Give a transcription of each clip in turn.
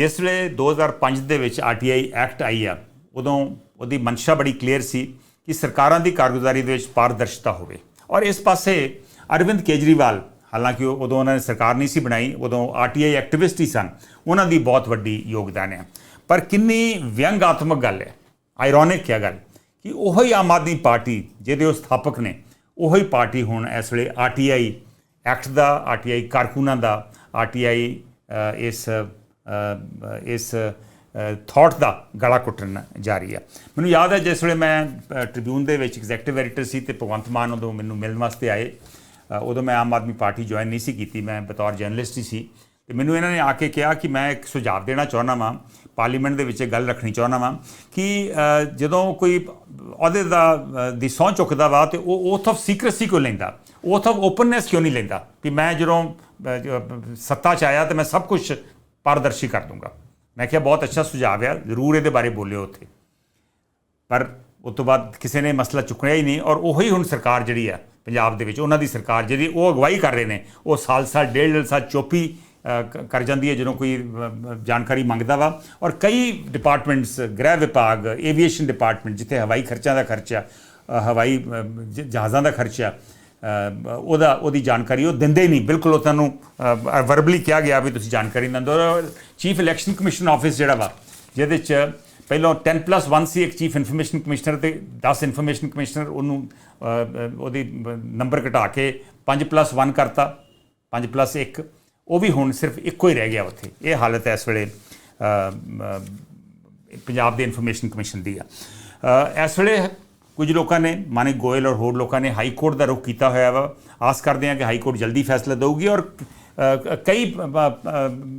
ਜਿਸ ਵੇਲੇ 2005 ਦੇ ਵਿੱਚ ਆਰਟੀਆਈ ਐਕਟ ਆਈ ਆ, ਉਦੋਂ ਉਹਦੀ ਮਨਸ਼ਾ ਬੜੀ ਕਲੀਅਰ ਸੀ ਕਿ ਸਰਕਾਰਾਂ ਦੀ ਕਾਰਗੁਜ਼ਾਰੀ ਦੇ ਵਿੱਚ ਪਾਰਦਰਸ਼ਤਾ ਹੋਵੇ। ਔਰ ਇਸ ਪਾਸੇ ਅਰਵਿੰਦ ਕੇਜਰੀਵਾਲ, ਹਾਲਾਂਕਿ ਉਹ- ਉਦੋਂ ਉਹਨਾਂ ਨੇ ਸਰਕਾਰ ਨਹੀਂ ਸੀ ਬਣਾਈ, ਉਦੋਂ ਆਰਟੀਆਈ ਐਕਟਿਵਿਸਟ ਹੀ ਸਨ, ਉਹਨਾਂ ਦੀ ਬਹੁਤ ਵੱਡੀ ਯੋਗਦਾਨ ਹੈ। ਪਰ ਕਿੰਨੀ ਵਿਅੰਗਾਤਮਕ ਗੱਲ ਹੈ ਆਇਰੋਨਿਕ ਹੈ ਗੱਲ, ਕਿ ਉਹੀ ਹੀ ਆਮ ਆਦਮੀ ਪਾਰਟੀ ਜਿਹਦੇ ਉਹ ਸਥਾਪਕ ਨੇ, ਉਹੀ ਪਾਰਟੀ ਹੁਣ ਇਸ ਵੇਲੇ ਆਰਟੀਆਈ ਐਕਟ ਦਾ ਆਰਟੀਆਈ ਕਾਰਕੁਨਾਂ ਦਾ ਆਰਟੀਆਈ ਇਸ ਇਸ ਥਾਟ ਦਾ ਗਲਾ ਕੁੱਟਣ ਜਾ ਰਹੀ ਹੈ ਮੈਨੂੰ ਯਾਦ ਹੈ ਜਿਸ ਵੇਲੇ ਮੈਂ ਟ੍ਰਿਬਿਊਨ ਦੇ ਵਿੱਚ ਐਗਜ਼ੈਕਟਿਵ ਐਡੀਟਰ ਸੀ ਤੇ ਭਗਵੰਤ ਮਾਨ ਉਦੋਂ ਮੈਨੂੰ ਮਿਲਣ ਵਾਸਤੇ ਆਏ। ਉਦੋਂ ਮੈਂ ਆਮ ਆਦਮੀ ਪਾਰਟੀ ਜੁਆਇਨ ਨਹੀਂ ਸੀ ਕੀਤੀ, ਮੈਂ ਬਤੌਰ ਜਰਨਲਿਸਟ ਹੀ ਸੀ। ਤੇ ਮੈਨੂੰ ਇਹਨਾਂ ਨੇ ਆ ਕੇ ਕਿਹਾ ਕਿ ਮੈਂ ਇੱਕ ਸੁਝਾਅ ਦੇਣਾ ਚਾਹੁੰਦਾ ਵਾਂ, ਪਾਰਲੀਮੈਂਟ ਦੇ ਵਿੱਚ ਇਹ ਗੱਲ ਰੱਖਣੀ ਚਾਹੁੰਦਾ ਵਾਂ ਕਿ ਜਦੋਂ ਕੋਈ ਅਹੁਦੇ ਦਾ ਦੀ ਸਹੁੰ ਚੁੱਕਦਾ ਵਾ ਤੇ ਉਹ ਓਥ ਆਫ ਸੀਕ੍ਰੇਸੀ ਕਿਉਂ ਲੈਂਦਾ? ਓਥ ਆਫ ਓਪਨਨੈਸ ਕਿਉਂ ਨਹੀਂ ਲੈਂਦਾ? ਕਿ ਮੈਂ ਜਦੋਂ ਸੱਤਾ 'ਚ ਆਇਆ ਤੇ ਮੈਂ ਸਭ ਕੁਝ ਪਾਰਦਰਸ਼ੀ ਕਰ ਦੂੰਗਾ। ਮੈਂ ਕਿਹਾ ਬਹੁਤ ਅੱਛਾ ਸੁਝਾਅ ਆ ਜ਼ਰੂਰ ਇਹਦੇ ਬਾਰੇ ਬੋਲਿਓ ਉੱਥੇ। ਪਰ ਉਸ ਤੋਂ ਬਾਅਦ ਕਿਸੇ ਨੇ ਮਸਲਾ ਚੁੱਕਿਆ ਹੀ ਨਹੀਂ ਔਰ ਉਹੀ ਹੁਣ ਸਰਕਾਰ ਜਿਹੜੀ ਆ ਪੰਜਾਬ ਦੇ ਵਿੱਚ ਉਹਨਾਂ ਦੀ ਸਰਕਾਰ ਜਿਹੜੀ ਉਹ ਅਗਵਾਈ ਕਰ ਰਹੇ ਨੇ ਉਹ ਸਾਲ ਸਾਲ ਡੇਢ ਡੇਢ ਸਾਲ ਚੋਪੀ ਕਰ ਜਾਂਦੀ ਹੈ ਜਦੋਂ ਕੋਈ ਜਾਣਕਾਰੀ ਮੰਗਦਾ ਵਾ। ਔਰ ਕਈ ਡਿਪਾਰਟਮੈਂਟਸ ਗ੍ਰਹਿ ਵਿਭਾਗ ਏਵੀਏਸ਼ਨ ਡਿਪਾਰਟਮੈਂਟ ਜਿੱਥੇ ਹਵਾਈ ਖਰਚਿਆਂ ਦਾ ਖਰਚਾ ਅ, ਹਵਾਈ ਜ- ਜਹਾਜ਼ਾਂ ਦਾ ਖਰਚਾ ਅ, ਉਹਦਾ, ਉਹਦੀ ਜਾਣਕਾਰੀ ਉਹ ਦਿੰਦੇ ਨਹੀਂ। ਬਿਲਕੁਲ ਉਹ ਤੁਹਾਨੂੰ ਵਰਬਲੀ ਕਿਹਾ ਗਿਆ ਵੀ ਤੁਸੀਂ ਜਾਣਕਾਰੀ ਨਾ ਦਿਓ ਚੀਫ ਇਲੈਕਸ਼ਨ ਕਮਿਸ਼ਨ ਆਫਿਸ ਜਿਹੜਾ ਵਾ, ਜਿਹਦੇ ਚ ਪਹਿਲਾਂ 10 ਪਲੱਸ 1 ਸੀ ਇੱਕ ਚੀਫ ਇਨਫੋਰਮੇਸ਼ਨ ਕਮਿਸ਼ਨਰ ਤੇ 10 ਇਨਫੋਰਮੇਸ਼ਨ ਕਮਿਸ਼ਨਰ ਉਹਨੂੰ ਉਹਦੀ ਨੰਬਰ ਘਟਾ ਕੇ 5 ਪਲੱਸ 1 ਕਰਤਾ 5 ਪਲੱਸ 1 ਉਹ ਵੀ ਹੁਣ ਸਿਰਫ ਇੱਕੋ ਹੀ ਰਹਿ ਗਿਆ ਉੱਥੇ। ਇਹ ਹਾਲਤ ਹੈ ਇਸ ਵੇਲੇ ਪੰਜਾਬ ਦੇ ਇਨਫੋਰਮੇਸ਼ਨ ਕਮਿਸ਼ਨ ਦੀ ਆ। ਇਸ ਵੇਲੇ ਕੁਝ ਲੋਕਾਂ ਨੇ, ਮਾਨਿਕ ਗੋਇਲ ਔਰ ਹੋਰ ਲੋਕਾਂ ਨੇ ਹਾਈ ਕੋਰਟ ਦਾ ਰੁਖ ਕੀਤਾ ਹੋਇਆ ਵਾ। ਆਸ ਕਰਦੇ ਹਾਂ ਕਿ ਹਾਈ ਕੋਰਟ ਜਲਦੀ ਫੈਸਲਾ ਦੇਊਗੀ ਔਰ ਕਈ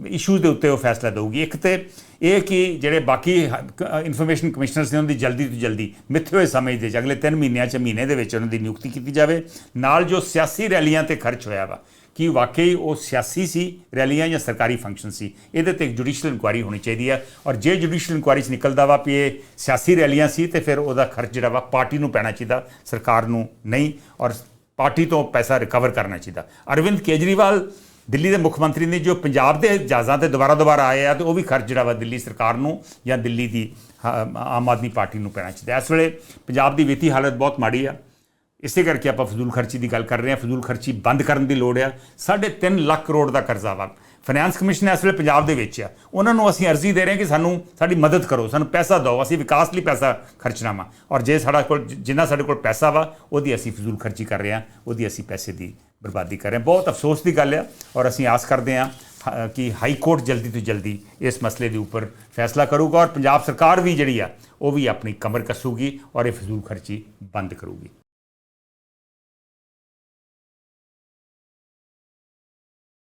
ਇਸ਼ੂਜ਼ ਦੇ ਉੱਤੇ ਉਹ ਫੈਸਲਾ ਦੇਊਗੀ। ਇੱਕ ਤੇ ਇਹ ਕਿ ਜਿਹੜੇ ਬਾਕੀ ਇਨਫੋਰਮੇਸ਼ਨ ਕਮਿਸ਼ਨਰਸ ਨੇ ਉਹਨਾਂ ਦੀ ਜਲਦੀ ਤੋਂ ਜਲਦੀ ਮਿੱਥੇ ਹੋਏ ਸਮੇਂ ਦੇ ਅਗਲੇ 3 ਮਹੀਨਿਆਂ ਚ ਮਹੀਨੇ ਦੇ ਵਿੱਚ ਉਹਨਾਂ ਦੀ ਨਿਯੁਕਤੀ ਕੀਤੀ ਜਾਵੇ। ਨਾਲ ਜੋ ਸਿਆਸੀ ਰੈਲੀਆਂ ਤੇ ਖਰਚ ਹੋਇਆ ਵਾ, ਕਿ ਵਾਕਈ ਉਹ ਸਿਆਸੀ ਸੀ ਰੈਲੀਆਂ ਜਾਂ ਸਰਕਾਰੀ ਫੰਕਸ਼ਨ ਸੀ, ਇਹਦੇ ਤੇ ਇੱਕ ਜੁਡੀਸ਼ੀਅਲ ਇਨਕੁਆਇਰੀ ਹੋਣੀ ਚਾਹੀਦੀ ਹੈ ਔਰ ਜੇ ਜੁਡੀਸ਼ੀਅਲ ਇਨਕੁਆਇਰੀ 'ਚ ਨਿਕਲਦਾ ਵਾ ਵੀ ਇਹ ਸਿਆਸੀ ਰੈਲੀਆਂ ਸੀ, ਤੇ ਫਿਰ ਉਹਦਾ ਖਰਚ ਜਿਹੜਾ ਵਾ ਪਾਰਟੀ ਨੂੰ ਪੈਣਾ ਚਾਹੀਦਾ, ਸਰਕਾਰ ਨੂੰ ਨਹੀਂ। ਔਰ ਪਾਰਟੀ ਤੋਂ ਪੈਸਾ ਰਿਕਵਰ ਕਰਨਾ ਚਾਹੀਦਾ। ਅਰਵਿੰਦ ਕੇਜਰੀਵਾਲ ਦਿੱਲੀ ਦੇ ਮੁੱਖ ਮੰਤਰੀ ਨੇ ਜੋ ਪੰਜਾਬ ਦੇ ਜਹਾਜ਼ਾਂ ਤੇ ਦੁਬਾਰਾ ਦੁਬਾਰਾ ਆਏ ਆ ਤੇ ਉਹ ਵੀ ਖਰਚ ਜਿਹੜਾ ਵਾ ਦਿੱਲੀ ਸਰਕਾਰ ਨੂੰ ਜਾਂ ਦਿੱਲੀ ਦੀ, ਹਾ- ਆਮ ਆਦਮੀ ਪਾਰਟੀ ਨੂੰ ਪੈਣਾ ਚਾਹੀਦਾ। ਇਸ ਵੇਲੇ ਪੰਜਾਬ ਦੀ ਵਿੱਤੀ ਹਾਲਤ ਬਹੁਤ ਮਾੜੀ ਆ। ਇਸੇ ਕਰਕੇ ਆਪਾਂ ਫਜ਼ੂਲ ਖਰਚੀ ਦੀ ਗੱਲ ਕਰ ਰਹੇ ਹਾਂ। ਫਜ਼ੂਲ ਖਰਚੀ ਬੰਦ ਕਰਨ ਦੀ ਲੋੜ ਆ। 3.5 ਲੱਖ ਕਰੋੜ ਦਾ ਕਰਜ਼ਾ ਵਾ। ਫਾਈਨੈਂਸ ਕਮਿਸ਼ਨ ਇਸ ਵੇਲੇ ਪੰਜਾਬ ਦੇ ਵਿੱਚ ਆ। ਉਹਨਾਂ ਨੂੰ ਅਸੀਂ ਅਰਜ਼ੀ ਦੇ ਰਹੇ ਹਾਂ ਕਿ ਸਾਨੂੰ ਸਾਡੀ ਮਦਦ ਕਰੋ। ਸਾਨੂੰ ਪੈਸਾ ਦਿਓ। ਅਸੀਂ ਵਿਕਾਸ ਲਈ ਪੈਸਾ ਖਰਚਣਾ ਵਾ। ਔਰ ਜੇ ਸਾਡਾ ਕੋਲ, ਜਿੰਨਾ ਸਾਡੇ ਕੋਲ ਪੈਸਾ ਵਾ, ਉਹਦੀ ਅਸੀਂ ਫਜ਼ੂਲ ਖਰਚੀ ਕਰ ਰਹੇ ਹਾਂ। ਉਹਦੀ ਅਸੀਂ ਪੈਸੇ ਦੀ ਬਰਬਾਦੀ ਕਰ ਰਹੇ ਹਾਂ। ਬਹੁਤ ਅਫਸੋਸ ਦੀ ਗੱਲ ਆ ਔਰ ਅਸੀਂ ਆਸ ਕਰਦੇ ਹਾਂ, ਹ- ਕਿ ਹਾਈ ਕੋਰਟ ਜਲਦੀ ਤੋਂ ਜਲਦੀ ਇਸ ਮਸਲੇ ਦੇ ਉੱਪਰ ਫੈਸਲਾ ਕਰੂਗਾ ਔਰ ਪੰਜਾਬ ਸਰਕਾਰ ਵੀ ਜਿਹੜੀ ਆ, ਉਹ ਵੀ ਆਪਣੀ ਕਮਰ ਕੱਸੂਗੀ ਔਰ ਇਹ ਫਜ਼ੂਲ ਖਰਚੀ ਬੰਦ ਕਰੂਗੀ।